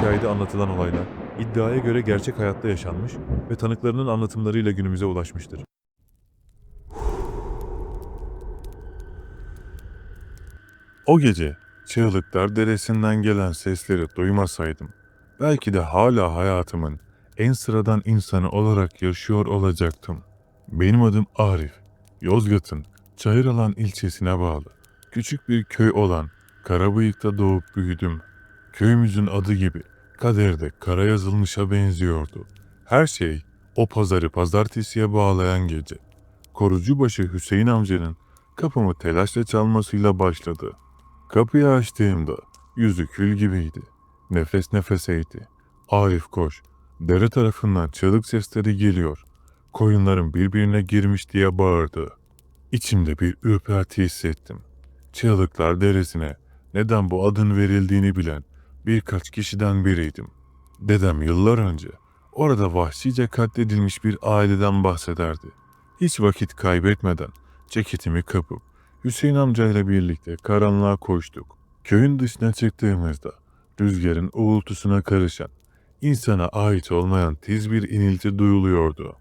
hikayede anlatılan olaylar iddiaya göre gerçek hayatta yaşanmış ve tanıklarının anlatımlarıyla günümüze ulaşmıştır. O gece Çığlıklar Deresi'nden gelen sesleri duymasaydım, belki de hala hayatımın en sıradan insanı olarak yaşıyor olacaktım. Benim adım Arif. Yozgat'ın Çayıralan ilçesine bağlı. Küçük bir köy olan Karabıyık'ta doğup büyüdüm. Köyümüzün adı gibi kaderde kara yazılmışa benziyordu. Her şey o pazarı pazartesiye bağlayan gece. Korucubaşı Hüseyin amcanın kapımı telaşla çalmasıyla başladı. Kapıyı açtığımda yüzü kül gibiydi. Nefes nefeseydi. Arif koş. Dere tarafından çığlık sesleri geliyor. Koyunların birbirine girmiş diye bağırdı. İçimde bir ürperti hissettim. Çığlıklar deresine neden bu adın verildiğini bilen birkaç kişiden biriydim. Dedem yıllar önce orada vahşice katledilmiş bir aileden bahsederdi. Hiç vakit kaybetmeden ceketimi kapıp Hüseyin amcayla birlikte karanlığa koştuk. Köyün dışına çıktığımızda rüzgarın uğultusuna karışan, insana ait olmayan tiz bir inilti duyuluyordu.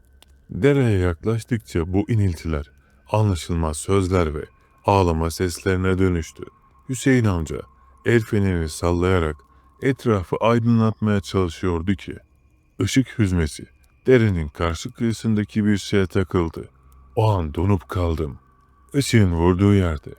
Dereye yaklaştıkça bu iniltiler anlaşılmaz sözler ve ağlama seslerine dönüştü. Hüseyin amca el fenerini sallayarak etrafı aydınlatmaya çalışıyordu ki ışık hüzmesi derenin karşı kıyısındaki bir şeye takıldı. O an donup kaldım. Işığın vurduğu yerde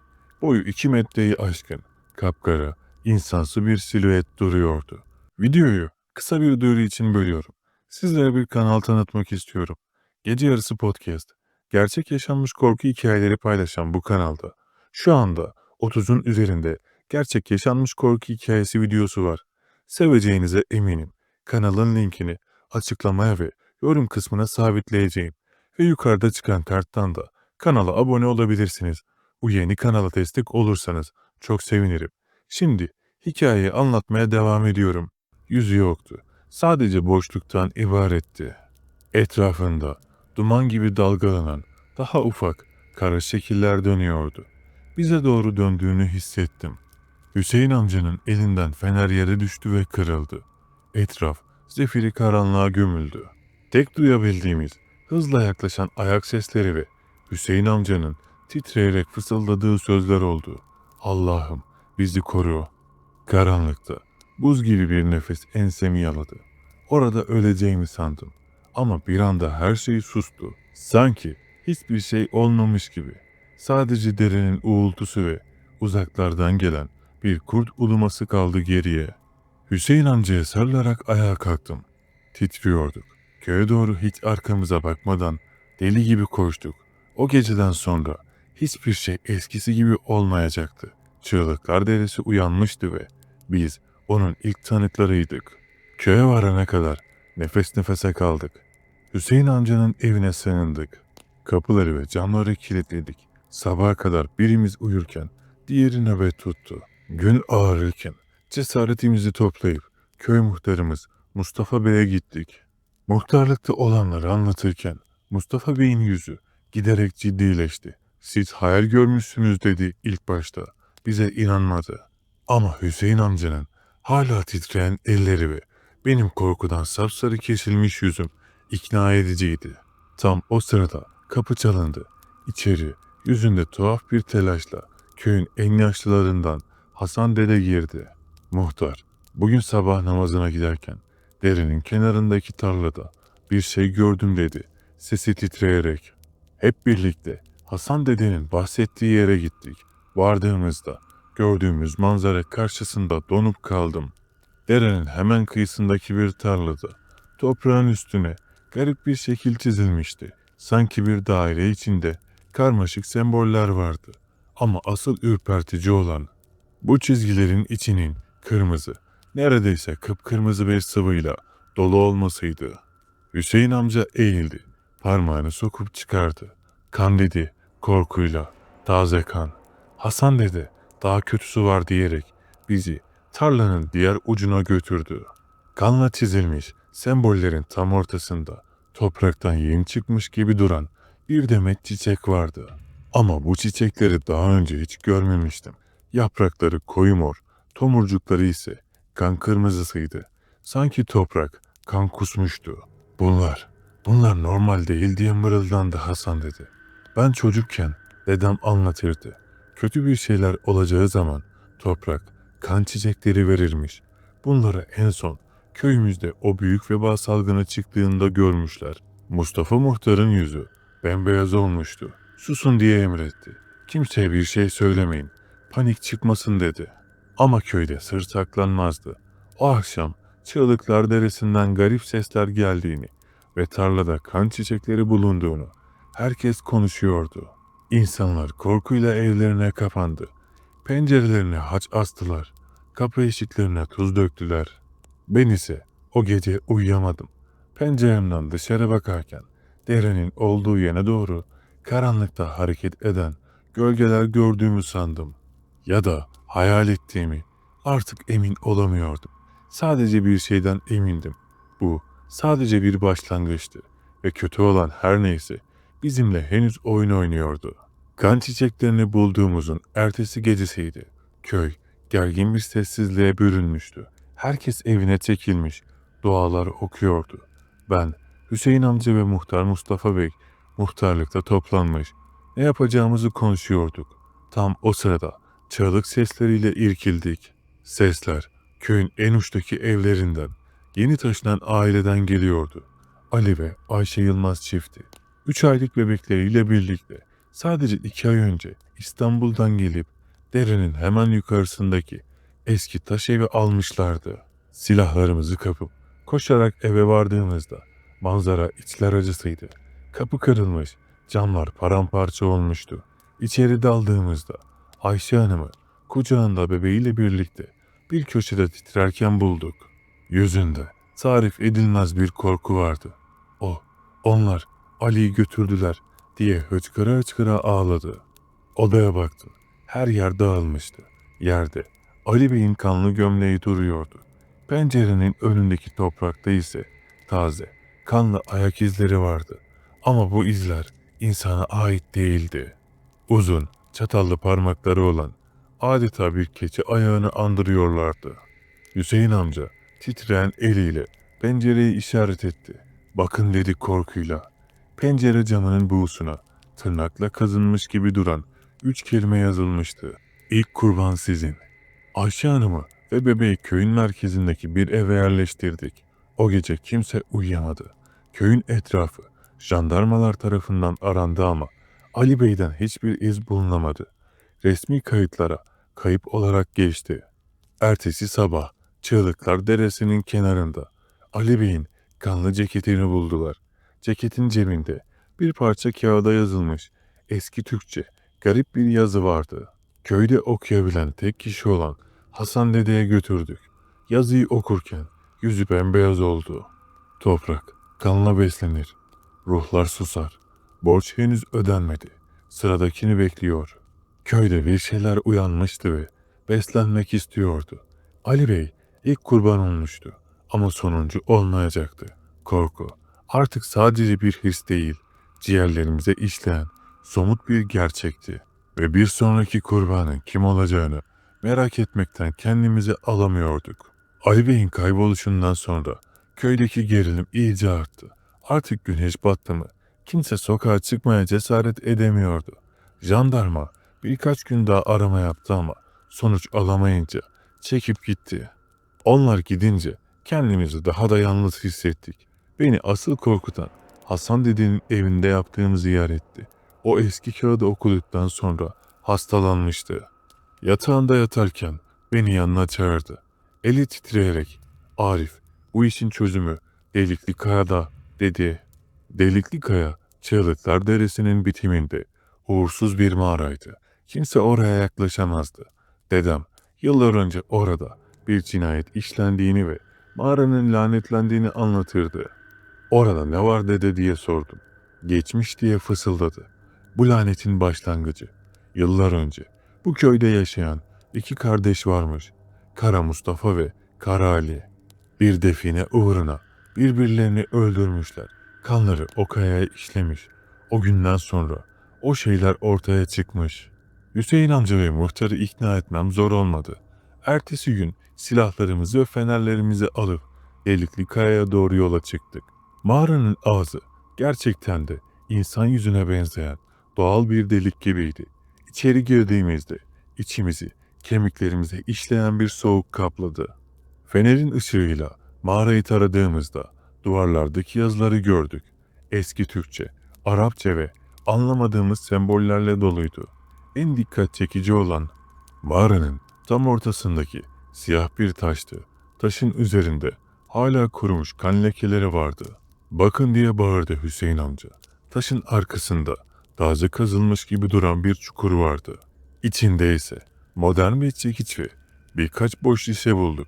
boyu iki metreyi aşkın kapkara insansı bir silüet duruyordu. Videoyu kısa bir duyuru için bölüyorum. Sizlere bir kanal tanıtmak istiyorum. Gece Yarısı Podcast. Gerçek yaşanmış korku hikayeleri paylaşan bu kanalda şu anda 30'un üzerinde gerçek yaşanmış korku hikayesi videosu var. Seveceğinize eminim. Kanalın linkini açıklamaya ve yorum kısmına sabitleyeceğim. Ve yukarıda çıkan karttan da kanala abone olabilirsiniz. Bu yeni kanala destek olursanız çok sevinirim. Şimdi hikayeyi anlatmaya devam ediyorum. Yüzü yoktu. Sadece boşluktan ibaretti. Etrafında duman gibi dalgalanan daha ufak kara şekiller dönüyordu. Bize doğru döndüğünü hissettim. Hüseyin amcanın elinden fener yere düştü ve kırıldı. Etraf zifiri karanlığa gömüldü. Tek duyabildiğimiz hızla yaklaşan ayak sesleri ve Hüseyin amcanın titreyerek fısıldadığı sözler oldu. Allah'ım bizi koru. Karanlıkta buz gibi bir nefes ensemi yaladı. Orada öleceğimi sandım. Ama bir anda her şey sustu. Sanki hiçbir şey olmamış gibi. Sadece derenin uğultusu ve uzaklardan gelen bir kurt uluması kaldı geriye. Hüseyin amcaya sarılarak ayağa kalktım. Titriyorduk. Köye doğru hiç arkamıza bakmadan deli gibi koştuk. O geceden sonra hiçbir şey eskisi gibi olmayacaktı. Çığlıklar deresi uyanmıştı ve biz onun ilk tanıklarıydık. Köye varana kadar nefes nefese kaldık. Hüseyin amcanın evine sığındık. Kapıları ve camları kilitledik. Sabaha kadar birimiz uyurken diğeri nöbet tuttu. Gün ağrırken cesaretimizi toplayıp köy muhtarımız Mustafa Bey'e gittik. Muhtarlıkta olanları anlatırken Mustafa Bey'in yüzü giderek ciddileşti. Siz hayal görmüşsünüz dedi ilk başta. Bize inanmadı. Ama Hüseyin amcanın hala titreyen elleri ve benim korkudan sapsarı kesilmiş yüzüm ikna ediciydi. Tam o sırada kapı çalındı. İçeri yüzünde tuhaf bir telaşla köyün en yaşlılarından Hasan dede girdi. Muhtar bugün sabah namazına giderken derenin kenarındaki tarlada bir şey gördüm dedi. Sesi titreyerek. Hep birlikte Hasan dedenin bahsettiği yere gittik. Vardığımızda gördüğümüz manzara karşısında donup kaldım. Derenin hemen kıyısındaki bir tarlada toprağın üstüne garip bir şekil çizilmişti. Sanki bir daire içinde karmaşık semboller vardı. Ama asıl ürpertici olan bu çizgilerin içinin kırmızı, neredeyse kıpkırmızı bir sıvıyla dolu olmasıydı. Hüseyin amca eğildi, parmağını sokup çıkardı. Kan dedi, korkuyla, taze kan. Hasan dedi, daha kötüsü var diyerek bizi tarlanın diğer ucuna götürdü. Kanla çizilmiş sembollerin tam ortasında topraktan yeni çıkmış gibi duran bir demet çiçek vardı. Ama bu çiçekleri daha önce hiç görmemiştim. Yaprakları koyu mor, tomurcukları ise kan kırmızısıydı. Sanki toprak kan kusmuştu. Bunlar, bunlar normal değil diye mırıldandı Hasan dedi. Ben çocukken dedem anlatırdı. Kötü bir şeyler olacağı zaman toprak kan çiçekleri verirmiş. Bunları en son köyümüzde o büyük veba salgını çıktığında görmüşler. Mustafa muhtarın yüzü bembeyaz olmuştu. Susun diye emretti. Kimseye bir şey söylemeyin. Panik çıkmasın dedi. Ama köyde sır saklanmazdı. O akşam Çığlıklar Deresi'nden garip sesler geldiğini ve tarlada kan çiçekleri bulunduğunu herkes konuşuyordu. İnsanlar korkuyla evlerine kapandı. Pencerelerine haç astılar. Kapı eşiklerine tuz döktüler. Ben ise o gece uyuyamadım. Penceremden dışarı bakarken derenin olduğu yöne doğru karanlıkta hareket eden gölgeler gördüğümü sandım. Ya da hayal ettiğimi artık emin olamıyordum. Sadece bir şeyden emindim. Bu sadece bir başlangıçtı ve kötü olan her neyse bizimle henüz oyun oynuyordu. Kan çiçeklerini bulduğumuzun ertesi gecesiydi. Köy gergin bir sessizliğe bürünmüştü. Herkes evine çekilmiş, dualar okuyordu. Ben, Hüseyin amca ve muhtar Mustafa Bey muhtarlıkta toplanmış. Ne yapacağımızı konuşuyorduk. Tam o sırada çığlık sesleriyle irkildik. Sesler köyün en uçtaki evlerinden, yeni taşınan aileden geliyordu. Ali ve Ayşe Yılmaz çifti. Üç aylık bebekleriyle birlikte sadece iki ay önce İstanbul'dan gelip derenin hemen yukarısındaki eski taş evi almışlardı. Silahlarımızı kapıp koşarak eve vardığımızda manzara içler acısıydı. Kapı kırılmış, camlar paramparça olmuştu. İçeri daldığımızda Ayşe Hanım'ı kucağında bebeğiyle birlikte bir köşede titrerken bulduk. Yüzünde tarif edilmez bir korku vardı. O, onlar Ali'yi götürdüler diye hıçkıra hıçkıra ağladı. Odaya baktı. Her yer dağılmıştı. Yerde Ali Bey'in kanlı gömleği duruyordu. Pencerenin önündeki toprakta ise taze, kanlı ayak izleri vardı. Ama bu izler insana ait değildi. Uzun, çatallı parmakları olan adeta bir keçi ayağını andırıyorlardı. Hüseyin amca titreyen eliyle pencereyi işaret etti. Bakın dedi korkuyla. Pencere camının buğusuna tırnakla kazınmış gibi duran üç kelime yazılmıştı. İlk kurban sizin. Ayşe Hanım'ı ve bebeği köyün merkezindeki bir eve yerleştirdik. O gece kimse uyuyamadı. Köyün etrafı jandarmalar tarafından arandı ama Ali Bey'den hiçbir iz bulunamadı. Resmi kayıtlara kayıp olarak geçti. Ertesi sabah Çığlıklar Deresi'nin kenarında Ali Bey'in kanlı ceketini buldular. Ceketin cebinde bir parça kağıda yazılmış eski Türkçe garip bir yazı vardı. Köyde okuyabilen tek kişi olan Hasan Dede'ye götürdük. Yazıyı okurken yüzü bembeyaz oldu. Toprak kanla beslenir. Ruhlar susar. Borç henüz ödenmedi. Sıradakini bekliyor. Köyde bir şeyler uyanmıştı ve beslenmek istiyordu. Ali Bey ilk kurban olmuştu ama sonuncu olmayacaktı. Korku artık sadece bir his değil, ciğerlerimize işleyen somut bir gerçekti. Ve bir sonraki kurbanın kim olacağını merak etmekten kendimizi alamıyorduk. Ali Bey'in kayboluşundan sonra köydeki gerilim iyice arttı. Artık güneş battı mı kimse sokağa çıkmaya cesaret edemiyordu. Jandarma birkaç gün daha arama yaptı ama sonuç alamayınca çekip gitti. Onlar gidince kendimizi daha da yalnız hissettik. Beni asıl korkutan Hasan dedenin evinde yaptığım ziyaretti. O eski kağıdı okuduktan sonra hastalanmıştı. Yatağında yatarken beni yanına çağırdı. Eli titreyerek Arif bu işin çözümü Delikli Kaya'da dedi. Delikli Kaya Çığlıklar Deresi'nin bitiminde uğursuz bir mağaraydı. Kimse oraya yaklaşamazdı. Dedem yıllar önce orada bir cinayet işlendiğini ve mağaranın lanetlendiğini anlatırdı. Orada ne var dede diye sordum. Geçmiş diye fısıldadı. Bu lanetin başlangıcı. Yıllar önce bu köyde yaşayan iki kardeş varmış. Kara Mustafa ve Kara Ali. Bir define uğruna birbirlerini öldürmüşler. Kanları o kayaya işlemiş. O günden sonra o şeyler ortaya çıkmış. Hüseyin amca ve muhtarı ikna etmem zor olmadı. Ertesi gün silahlarımızı ve fenerlerimizi alıp delikli kayaya doğru yola çıktık. Mağaranın ağzı gerçekten de insan yüzüne benzeyen doğal bir delik gibiydi. İçeri girdiğimizde içimizi, kemiklerimize işleyen bir soğuk kapladı. Fenerin ışığıyla mağarayı taradığımızda duvarlardaki yazıları gördük. Eski Türkçe, Arapça ve anlamadığımız sembollerle doluydu. En dikkat çekici olan mağaranın tam ortasındaki siyah bir taştı. Taşın üzerinde hala kurumuş kan lekeleri vardı. Bakın diye bağırdı Hüseyin amca. Taşın arkasında taze kazılmış gibi duran bir çukur vardı. İçinde ise modern bir çekiç ve birkaç boş şişe bulduk.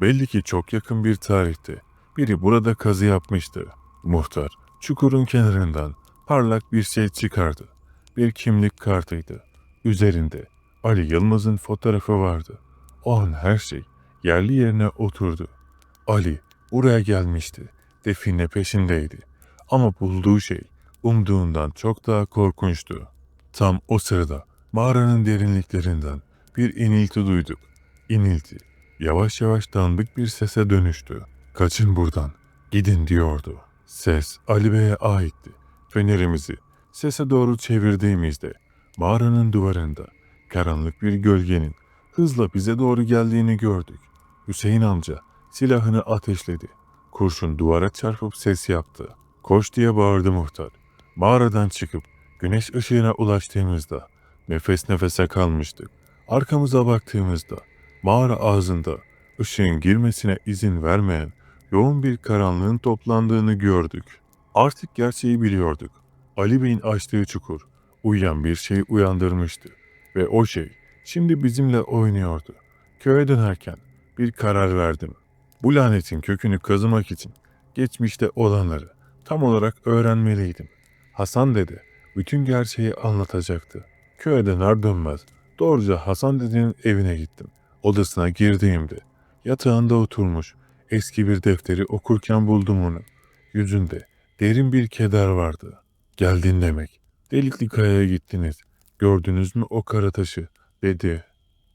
Belli ki çok yakın bir tarihte biri burada kazı yapmıştı. Muhtar çukurun kenarından parlak bir şey çıkardı. Bir kimlik kartıydı. Üzerinde Ali Yılmaz'ın fotoğrafı vardı. O an her şey yerli yerine oturdu. Ali buraya gelmişti. Define peşindeydi. Ama bulduğu şey umduğundan çok daha korkunçtu. Tam o sırada mağaranın derinliklerinden bir inilti duyduk. İnilti yavaş yavaş dandık bir sese dönüştü. Kaçın buradan, gidin diyordu. Ses Ali Bey'e aitti. Fenerimizi sese doğru çevirdiğimizde mağaranın duvarında karanlık bir gölgenin hızla bize doğru geldiğini gördük. Hüseyin amca silahını ateşledi. Kurşun duvara çarpıp ses yaptı. Koş diye bağırdı muhtar. Mağaradan çıkıp güneş ışığına ulaştığımızda nefes nefese kalmıştık. Arkamıza baktığımızda mağara ağzında ışığın girmesine izin vermeyen yoğun bir karanlığın toplandığını gördük. Artık gerçeği biliyorduk. Ali Bey'in açtığı çukur uyuyan bir şey uyandırmıştı ve o şey şimdi bizimle oynuyordu. Köye dönerken bir karar verdim. Bu lanetin kökünü kazımak için geçmişte olanları tam olarak öğrenmeliydim. Hasan dede bütün gerçeği anlatacaktı. Köye döner dönmez doğruca Hasan dedenin evine gittim. Odasına girdiğimde yatağında oturmuş eski bir defteri okurken buldum onu. Yüzünde derin bir keder vardı. Geldin demek. Delikli kayaya gittiniz. Gördünüz mü o kara taşı? dedi.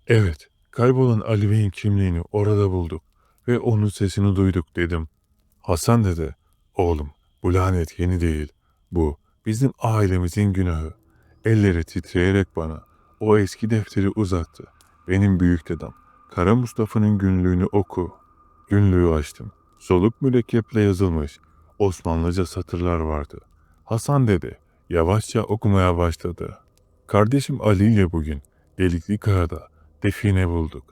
Evet, kaybolan Ali Bey'in kimliğini orada bulduk ve onun sesini duyduk dedim. Hasan dede, oğlum bu lanet yeni değil. Bu bizim ailemizin günahı. Elleri titreyerek bana o eski defteri uzattı. Benim büyük dedem, Kara Mustafa'nın günlüğünü oku. Günlüğü açtım. Soluk mürekkeple yazılmış Osmanlıca satırlar vardı. Hasan dede yavaşça okumaya başladı. Kardeşim Ali ile bugün Delikli Kaya'da define bulduk.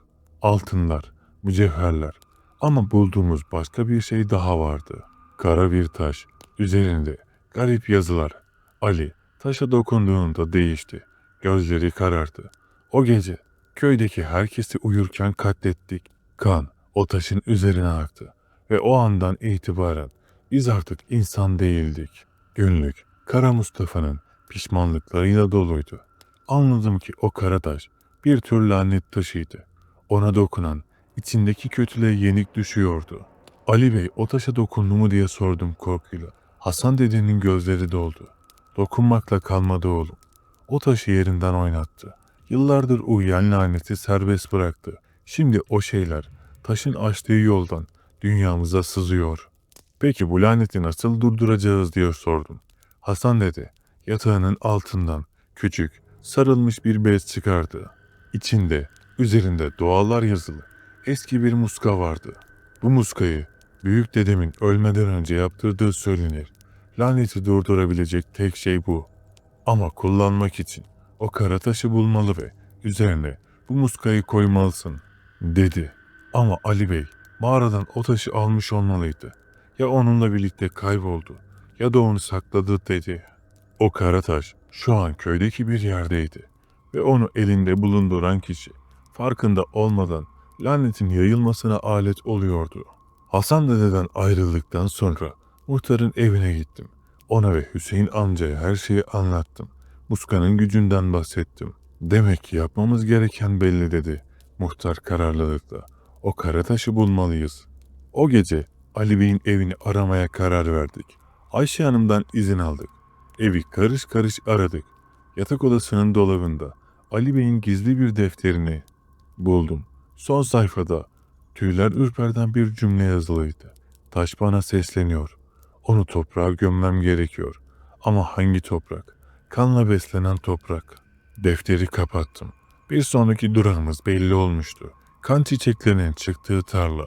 Altınlar, mücevherler ama bulduğumuz başka bir şey daha vardı. Kara bir taş, üzerinde garip yazılar. Ali taşa dokunduğunda değişti. Gözleri karardı. O gece köydeki herkesi uyurken katlettik. Kan o taşın üzerine aktı ve o andan itibaren biz artık insan değildik. Günlük Kara Mustafa'nın pişmanlıklarıyla doluydu. Anladım ki o kara taş bir tür lanet taşıydı. Ona dokunan içindeki kötülüğe yenik düşüyordu. Ali Bey o taşa dokundu mu diye sordum korkuyla. Hasan dedenin gözleri doldu. Dokunmakla kalmadı oğlum. O taşı yerinden oynattı. Yıllardır uyuyan laneti serbest bıraktı. Şimdi o şeyler taşın açtığı yoldan dünyamıza sızıyor. Peki bu laneti nasıl durduracağız diye sordum. Hasan dede yatağının altından küçük sarılmış bir bez çıkardı. İçinde üzerinde dualar yazılı eski bir muska vardı. Bu muskayı büyük dedemin ölmeden önce yaptırdığı söylenir. Laneti durdurabilecek tek şey bu. Ama kullanmak için o kara taşı bulmalı ve üzerine bu muskayı koymalısın dedi. Ama Ali Bey mağaradan o taşı almış olmalıydı. Ya onunla birlikte kayboldu ya da onu sakladı dedi. O kara taş şu an köydeki bir yerdeydi ve onu elinde bulunduran kişi farkında olmadan lanetin yayılmasına alet oluyordu. Hasan dededen ayrıldıktan sonra muhtarın evine gittim. Ona ve Hüseyin amcaya her şeyi anlattım. Muskanın gücünden bahsettim. Demek ki yapmamız gereken belli dedi. Muhtar kararlılıkla. O kara taşı bulmalıyız. O gece Ali Bey'in evini aramaya karar verdik. Ayşe Hanım'dan izin aldık. Evi karış karış aradık. Yatak odasının dolabında Ali Bey'in gizli bir defterini buldum. Son sayfada tüyler ürperden bir cümle yazılıydı. Taş bana sesleniyor. Onu toprağa gömmem gerekiyor. Ama hangi toprak? Kanla beslenen toprak. Defteri kapattım. Bir sonraki durağımız belli olmuştu. Kan çiçeklerinin çıktığı tarla.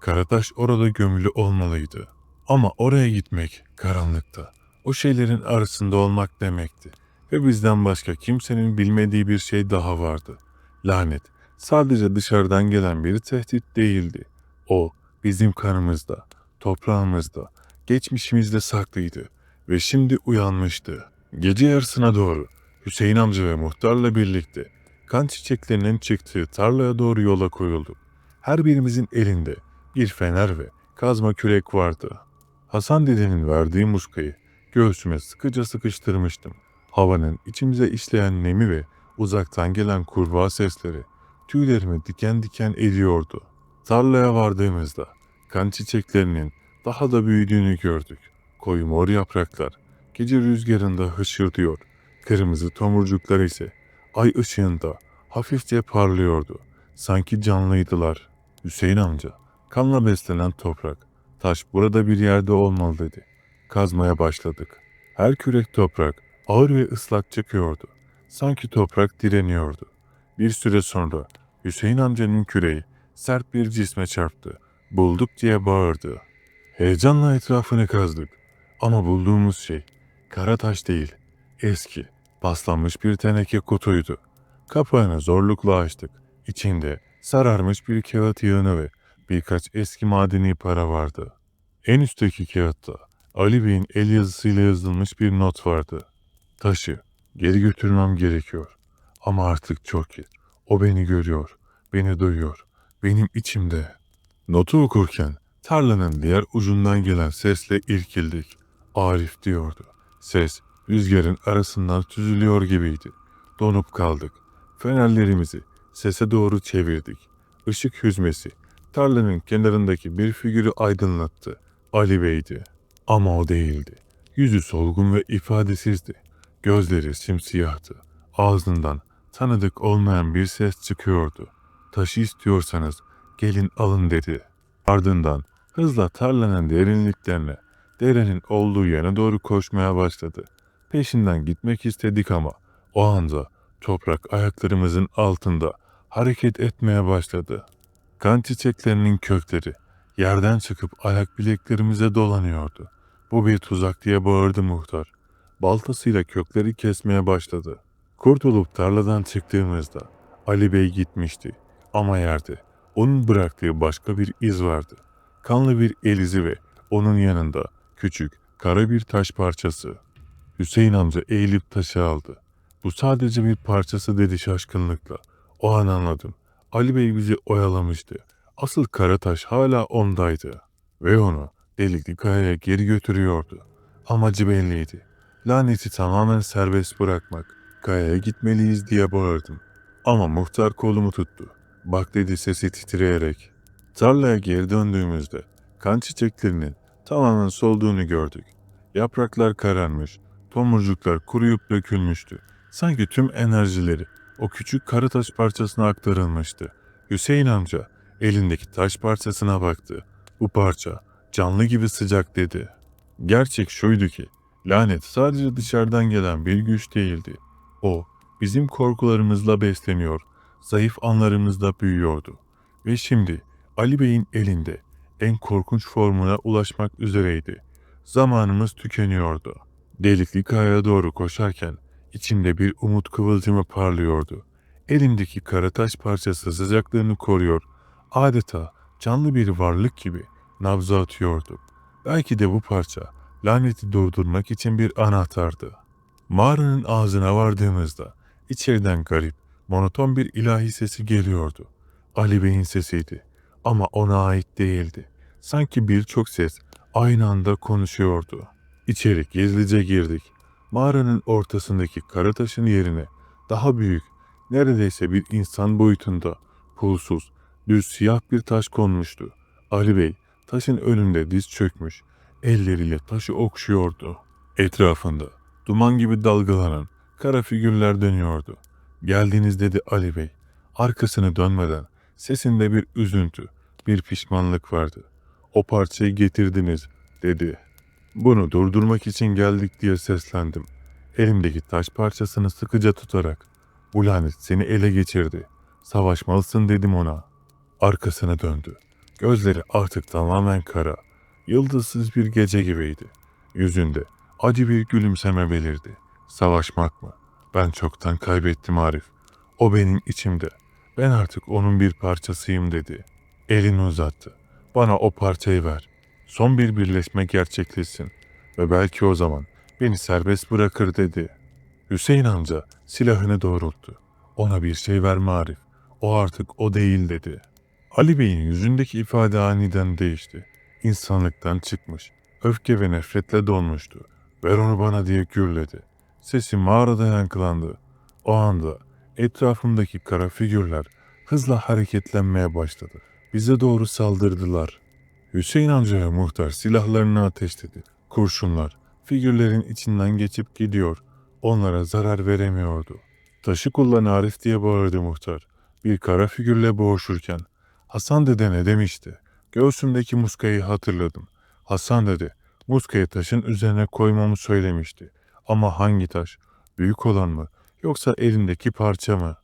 Karataş orada gömülü olmalıydı. Ama oraya gitmek karanlıkta. O şeylerin arasında olmak demekti. Ve bizden başka kimsenin bilmediği bir şey daha vardı. Lanet sadece dışarıdan gelen bir tehdit değildi. O bizim kanımızda, toprağımızda, geçmişimizde saklıydı ve şimdi uyanmıştı. Gece yarısına doğru Hüseyin amca ve muhtarla birlikte kan çiçeklerinin çıktığı tarlaya doğru yola koyulduk. Her birimizin elinde bir fener ve kazma kürek vardı. Hasan dedenin verdiği muskayı göğsüme sıkıca sıkıştırmıştım. Havanın içimize işleyen nemi ve uzaktan gelen kurbağa sesleri tüylerimi diken diken ediyordu. Tarlaya vardığımızda kan çiçeklerinin daha da büyüdüğünü gördük. Koyu mor yapraklar gece rüzgarında hışırdıyor. Kırmızı tomurcuklar ise ay ışığında hafifçe parlıyordu. Sanki canlıydılar. Hüseyin amca, kanla beslenen toprak, taş burada bir yerde olmalı dedi. Kazmaya başladık. Her kürek toprak ağır ve ıslak çıkıyordu. Sanki toprak direniyordu. Bir süre sonra Hüseyin amcanın küreği sert bir cisme çarptı. Bulduk diye bağırdı. Heyecanla etrafını kazdık. Ama bulduğumuz şey kara taş değil, eski, paslanmış bir teneke kutuydu. Kapağını zorlukla açtık. İçinde sararmış bir kağıt yığını ve birkaç eski madeni para vardı. En üstteki kağıtta Ali Bey'in el yazısıyla yazılmış bir not vardı. Taşı geri götürmem gerekiyor. Ama artık çok geç. O beni görüyor, beni duyuyor, benim içimde. Notu okurken tarlanın diğer ucundan gelen sesle irkildik. Arif diyordu. Ses rüzgarın arasından süzülüyor gibiydi. Donup kaldık. Fenerlerimizi sese doğru çevirdik. Işık hüzmesi tarlanın kenarındaki bir figürü aydınlattı. Ali Bey'di. Ama o değildi. Yüzü solgun ve ifadesizdi. Gözleri simsiyahtı. Ağzından tanıdık olmayan bir ses çıkıyordu. Taşı istiyorsanız gelin alın dedi. Ardından hızla tarlanın derinliklerine, derenin olduğu yöne doğru koşmaya başladı. Peşinden gitmek istedik ama o anda toprak ayaklarımızın altında hareket etmeye başladı. Kan çiçeklerinin kökleri yerden çıkıp ayak bileklerimize dolanıyordu. Bu bir tuzak diye bağırdı muhtar. Baltasıyla kökleri kesmeye başladı. Kurtulup tarladan çıktığımızda Ali Bey gitmişti. Ama yerde onun bıraktığı başka bir iz vardı. Kanlı bir el izi ve onun yanında küçük kara bir taş parçası. Hüseyin amca eğilip taşı aldı. Bu sadece bir parçası dedi şaşkınlıkla. O an anladım. Ali Bey bizi oyalamıştı. Asıl kara taş hala ondaydı. Ve onu delikli kayaya geri götürüyordu. Amacı belliydi. Laneti tamamen serbest bırakmak. Kayaya gitmeliyiz diye bağırdım. Ama muhtar kolumu tuttu. Bak dedi sesi titreyerek. Tarlaya geri döndüğümüzde kan çiçeklerinin tamamen solduğunu gördük. Yapraklar kararmış, tomurcuklar kuruyup dökülmüştü. Sanki tüm enerjileri o küçük kara taş parçasına aktarılmıştı. Hüseyin amca elindeki taş parçasına baktı. Bu parça canlı gibi sıcak dedi. Gerçek şuydu ki lanet sadece dışarıdan gelen bir güç değildi. O bizim korkularımızla besleniyor, zayıf anlarımızda büyüyordu. Ve şimdi Ali Bey'in elinde en korkunç formuna ulaşmak üzereydi. Zamanımız tükeniyordu. Delikli kayaya doğru koşarken içimde bir umut kıvılcımı parlıyordu. Elimdeki kara taş parçası sıcaklığını koruyor, adeta canlı bir varlık gibi nabza atıyordu. Belki de bu parça laneti durdurmak için bir anahtardı. Mağaranın ağzına vardığımızda içeriden garip, monoton bir ilahi sesi geliyordu. Ali Bey'in sesiydi ama ona ait değildi. Sanki birçok ses aynı anda konuşuyordu. İçeri gizlice girdik. Mağaranın ortasındaki kara taşın yerine daha büyük, neredeyse bir insan boyutunda, pulsuz, düz siyah bir taş konmuştu. Ali Bey taşın önünde diz çökmüş, elleriyle taşı okşuyordu. Etrafında duman gibi dalgalanan kara figürler dönüyordu. Geldiniz dedi Ali Bey. Arkasını dönmeden sesinde bir üzüntü, bir pişmanlık vardı. o parçayı getirdiniz dedi. Bunu durdurmak için geldik diye seslendim. Elimdeki taş parçasını sıkıca tutarak. Bu lanet seni ele geçirdi. Savaşmalısın dedim ona. Arkasına döndü. Gözleri artık tamamen kara. Yıldızsız bir gece gibiydi. Yüzünde acı bir gülümseme belirdi. Savaşmak mı? Ben çoktan kaybettim Arif. O benim içimde. Ben artık onun bir parçasıyım dedi. Elini uzattı. Bana o parçayı ver. Son bir birleşme gerçekleşsin. Ve belki o zaman beni serbest bırakır dedi. Hüseyin amca silahını doğrulttu. Ona bir şey verme Arif. O artık o değil dedi. Ali Bey'in yüzündeki ifade aniden değişti. İnsanlıktan çıkmış. Öfke ve nefretle donmuştu. Ver onu bana diye gürledi. Sesi mağarada yankılandı. O anda etrafımdaki kara figürler hızla hareketlenmeye başladı. Bize doğru saldırdılar. Hüseyin amca ve muhtar silahlarını ateşledi. Kurşunlar figürlerin içinden geçip gidiyor. Onlara zarar veremiyordu. Taşı kullan Arif diye bağırdı muhtar. Bir kara figürle boğuşurken. Hasan dede ne demişti? Göğsümdeki muskayı hatırladım. Hasan dede muskayı taşın üzerine koymamı söylemişti. Ama hangi taş? Büyük olan mı? Yoksa elindeki parça mı?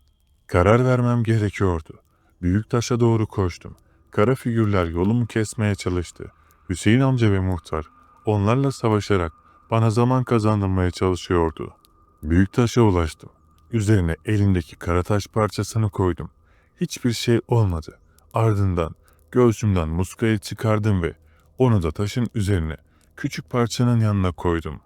Karar vermem gerekiyordu. Büyük taşa doğru koştum. Kara figürler yolumu kesmeye çalıştı. Hüseyin amca ve muhtar onlarla savaşarak bana zaman kazandırmaya çalışıyordu. Büyük taşa ulaştım. Üzerine elimdeki kara taş parçasını koydum. Hiçbir şey olmadı. Ardından göğsümden muskayı çıkardım ve onu da taşın üzerine küçük parçanın yanına koydum.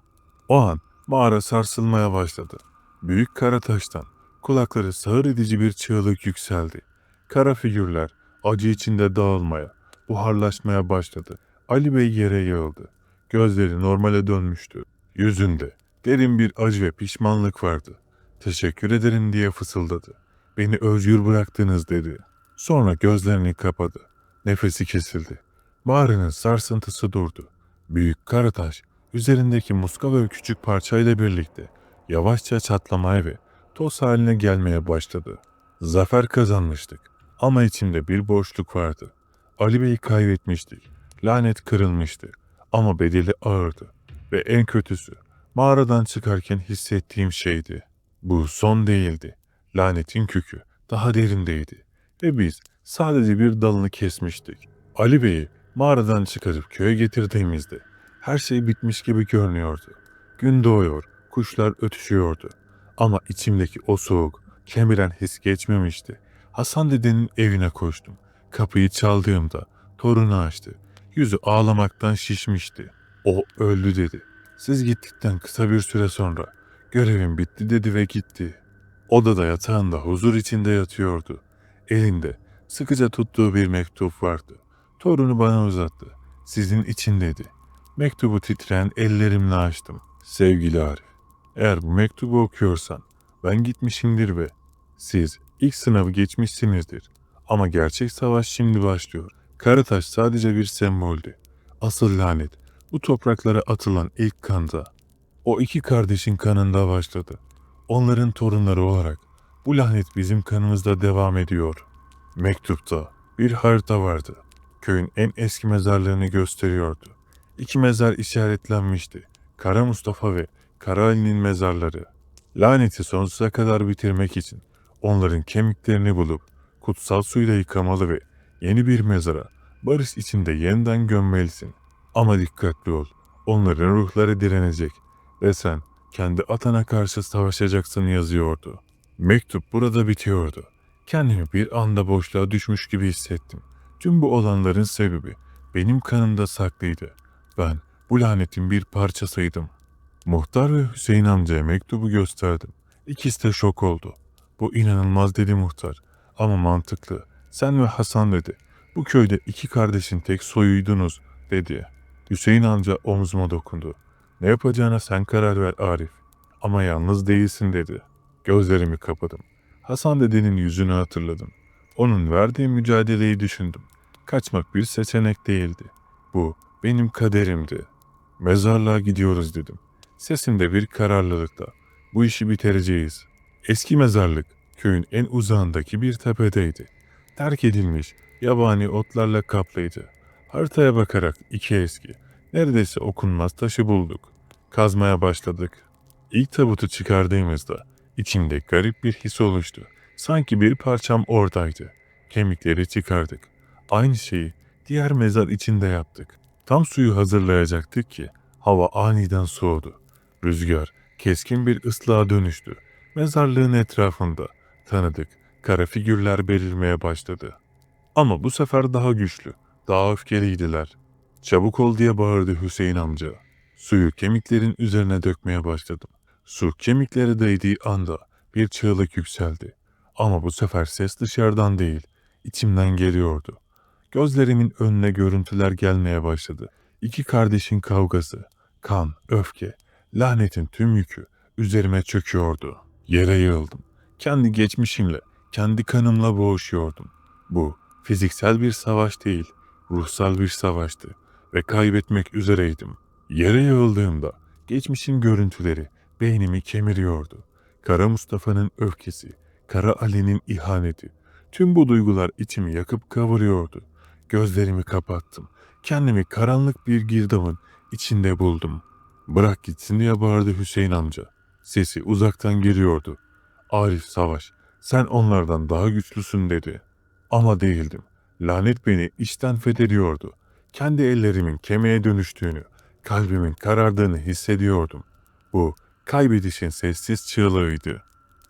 O an mağara sarsılmaya başladı. Büyük kara taştan kulakları sağır edici bir çığlık yükseldi. Kara figürler acı içinde dağılmaya, buharlaşmaya başladı. Ali Bey yere yığıldı. Gözleri normale dönmüştü. Yüzünde derin bir acı ve pişmanlık vardı. Teşekkür ederim diye fısıldadı. Beni özgür bıraktınız dedi. Sonra gözlerini kapadı. Nefesi kesildi. Mağaranın sarsıntısı durdu. Büyük kara taş üzerindeki muska ve küçük parçayla birlikte yavaşça çatlamaya ve toz haline gelmeye başladı. Zafer kazanmıştık ama içimde bir boşluk vardı. Ali Bey'i kaybetmiştik. Lanet kırılmıştı ama bedeli ağırdı. Ve en kötüsü mağaradan çıkarken hissettiğim şeydi. Bu son değildi. Lanetin kökü daha derindeydi. Ve biz sadece bir dalını kesmiştik. Ali Bey'i mağaradan çıkarıp köye getirdiğimizde her şey bitmiş gibi görünüyordu. Gün doğuyor, kuşlar ötüşüyordu. Ama içimdeki o soğuk, kemiren his geçmemişti. Hasan dedenin evine koştum. Kapıyı çaldığımda torunu açtı. Yüzü ağlamaktan şişmişti. O öldü dedi. Siz gittikten kısa bir süre sonra görevim bitti dedi ve gitti. Odada yatağında huzur içinde yatıyordu. Elinde sıkıca tuttuğu bir mektup vardı. Torunu bana uzattı. Sizin için dedi. Mektubu titreyen ellerimle açtım. Sevgili Arif, eğer bu mektubu okuyorsan ben gitmişimdir ve siz ilk sınavı geçmişsinizdir. Ama gerçek savaş şimdi başlıyor. Karataş sadece bir semboldü. Asıl lanet bu topraklara atılan ilk kanda. O iki kardeşin kanında başladı. Onların torunları olarak bu lanet bizim kanımızda devam ediyor. Mektupta bir harita vardı. Köyün en eski mezarlarını gösteriyordu. İki mezar işaretlenmişti. Kara Mustafa ve Kara Ali'nin mezarları. Laneti sonsuza kadar bitirmek için onların kemiklerini bulup kutsal suyla yıkamalı ve yeni bir mezara barış içinde yeniden gömmelisin. Ama dikkatli ol. Onların ruhları direnecek ve sen kendi atana karşı savaşacaksın yazıyordu. Mektup burada bitiyordu. Kendimi bir anda boşluğa düşmüş gibi hissettim. Tüm bu olanların sebebi benim kanımda saklıydı. Ben bu lanetin bir parçasıydım. Muhtar ve Hüseyin amcaya mektubu gösterdim. İkisi de şok oldu. Bu inanılmaz dedi muhtar. Ama mantıklı. Sen ve Hasan dedi. Bu köyde iki kardeşin tek soyuydunuz dedi. Hüseyin amca omzuma dokundu. Ne yapacağına sen karar ver Arif. Ama yalnız değilsin dedi. Gözlerimi kapadım. Hasan dedenin yüzünü hatırladım. Onun verdiği mücadeleyi düşündüm. Kaçmak bir seçenek değildi. Bu benim kaderimdi. Mezarlığa gidiyoruz dedim. Sesimde bir kararlılıkta. Bu işi bitireceğiz. Eski mezarlık köyün en uzağındaki bir tepedeydi. Terk edilmiş, yabani otlarla kaplıydı. Haritaya bakarak iki eski, neredeyse okunmaz taşı bulduk. Kazmaya başladık. İlk tabutu çıkardığımızda içimde garip bir his oluştu. Sanki bir parçam oradaydı. Kemikleri çıkardık. Aynı şeyi diğer mezar içinde yaptık. Tam suyu hazırlayacaktık ki hava aniden soğudu. Rüzgar keskin bir ıslığa dönüştü. Mezarlığın etrafında tanıdık kara figürler belirmeye başladı. Ama bu sefer daha güçlü, daha öfkeliydiler. Çabuk ol diye bağırdı Hüseyin amca. Suyu kemiklerin üzerine dökmeye başladım. Su kemiklere değdiği anda bir çığlık yükseldi. Ama bu sefer ses dışarıdan değil, içimden geliyordu. Gözlerimin önüne görüntüler gelmeye başladı. İki kardeşin kavgası, kan, öfke, lanetin tüm yükü üzerime çöküyordu. Yere yığıldım. Kendi geçmişimle, kendi kanımla boğuşuyordum. Bu fiziksel bir savaş değil, ruhsal bir savaştı ve kaybetmek üzereydim. Yere yığıldığımda geçmişin görüntüleri beynimi kemiriyordu. Kara Mustafa'nın öfkesi, Kara Ali'nin ihaneti, tüm bu duygular içimi yakıp kavuruyordu. Gözlerimi kapattım. Kendimi karanlık bir girdabın içinde buldum. Bırak gitsin diye bağırdı Hüseyin amca. Sesi uzaktan geliyordu. Arif Savaş, sen onlardan daha güçlüsün dedi. Ama değildim. Lanet beni içten fethediyordu. Kendi ellerimin kemiğe dönüştüğünü, kalbimin karardığını hissediyordum. Bu kaybedişin sessiz çığlığıydı.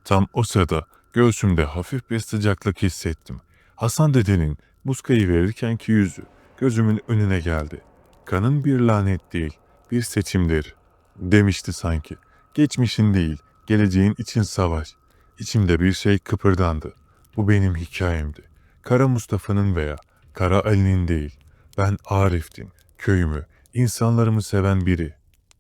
Tam o sırada göğsümde hafif bir sıcaklık hissettim. Hasan dedenin muskayı verirkenki yüzü gözümün önüne geldi. Kanın bir lanet değil, bir seçimdir. Demişti sanki. Geçmişin değil, geleceğin için savaş. İçimde bir şey kıpırdandı. Bu benim hikayemdi. Kara Mustafa'nın veya Kara Ali'nin değil. Ben Arif'tim. Köyümü, insanlarımı seven biri.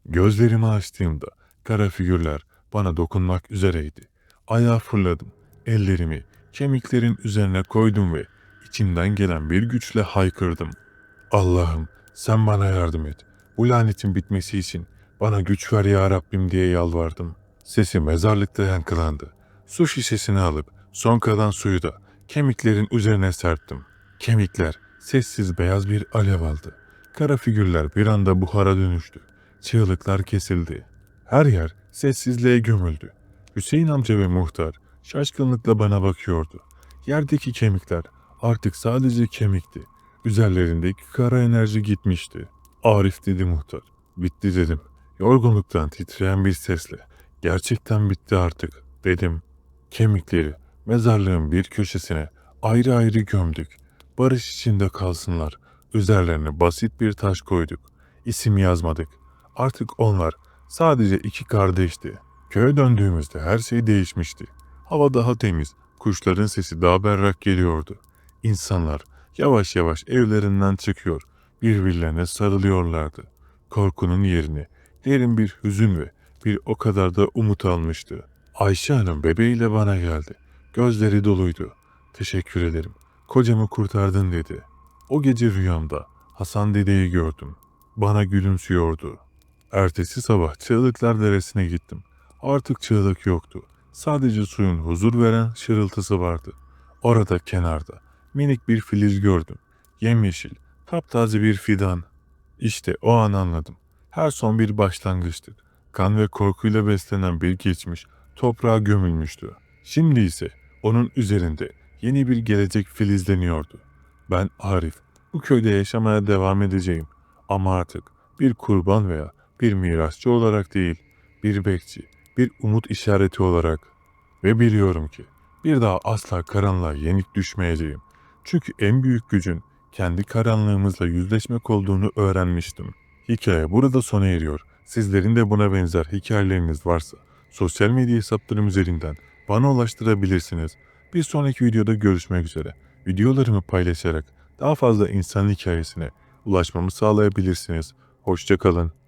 Gözlerimi açtığımda kara figürler bana dokunmak üzereydi. Ayağa fırladım. Ellerimi kemiklerin üzerine koydum ve içimden gelen bir güçle haykırdım. Allah'ım sen bana yardım et. Bu lanetin bitmesi için bana güç ver ya Rabbim diye yalvardım. Sesi mezarlıkta yankılandı. Su şişesini alıp son kalan suyu da kemiklerin üzerine serptim. Kemikler sessiz beyaz bir alev aldı. Kara figürler bir anda buhara dönüştü. Çığlıklar kesildi. Her yer sessizliğe gömüldü. Hüseyin amca ve muhtar şaşkınlıkla bana bakıyordu. Yerdeki kemikler artık sadece kemikti. Üzerlerindeki kara enerji gitmişti. Arif dedi muhtar. Bitti dedim. Yorgunluktan titreyen bir sesle. Gerçekten bitti artık dedim. Kemikleri mezarlığın bir köşesine ayrı ayrı gömdük. Barış içinde kalsınlar. Üzerlerine basit bir taş koyduk. İsim yazmadık. Artık onlar sadece iki kardeşti. Köye döndüğümüzde her şey değişmişti. Hava daha temiz, kuşların sesi daha berrak geliyordu. İnsanlar yavaş yavaş evlerinden çıkıyor, birbirlerine sarılıyorlardı. Korkunun yerini derin bir hüzün ve bir o kadar da umut almıştı. Ayşe Hanım bebeğiyle bana geldi. Gözleri doluydu. Teşekkür ederim. Kocamı kurtardın dedi. O gece rüyamda Hasan dedeyi gördüm. Bana gülümsüyordu. Ertesi sabah Çığlıklar Deresi'ne gittim. Artık çığlık yoktu. Sadece suyun huzur veren şırıltısı vardı. Orada kenarda minik bir filiz gördüm. Yemyeşil, taptaze bir fidan. İşte o an anladım. Her son bir başlangıçtı. Kan ve korkuyla beslenen bir geçmiş toprağa gömülmüştü. Şimdi ise onun üzerinde yeni bir gelecek filizleniyordu. Ben Arif, bu köyde yaşamaya devam edeceğim. Ama artık bir kurban veya bir mirasçı olarak değil, bir bekçi, bir umut işareti olarak. Ve biliyorum ki bir daha asla karanlığa yenik düşmeyeceğim. Çünkü en büyük gücün kendi karanlığımızla yüzleşmek olduğunu öğrenmiştim. Hikaye burada sona eriyor. Sizlerin de buna benzer hikayeleriniz varsa sosyal medya hesaplarım üzerinden bana ulaştırabilirsiniz. Bir sonraki videoda görüşmek üzere. Videolarımı paylaşarak daha fazla insan hikayesine ulaşmamı sağlayabilirsiniz. Hoşçakalın.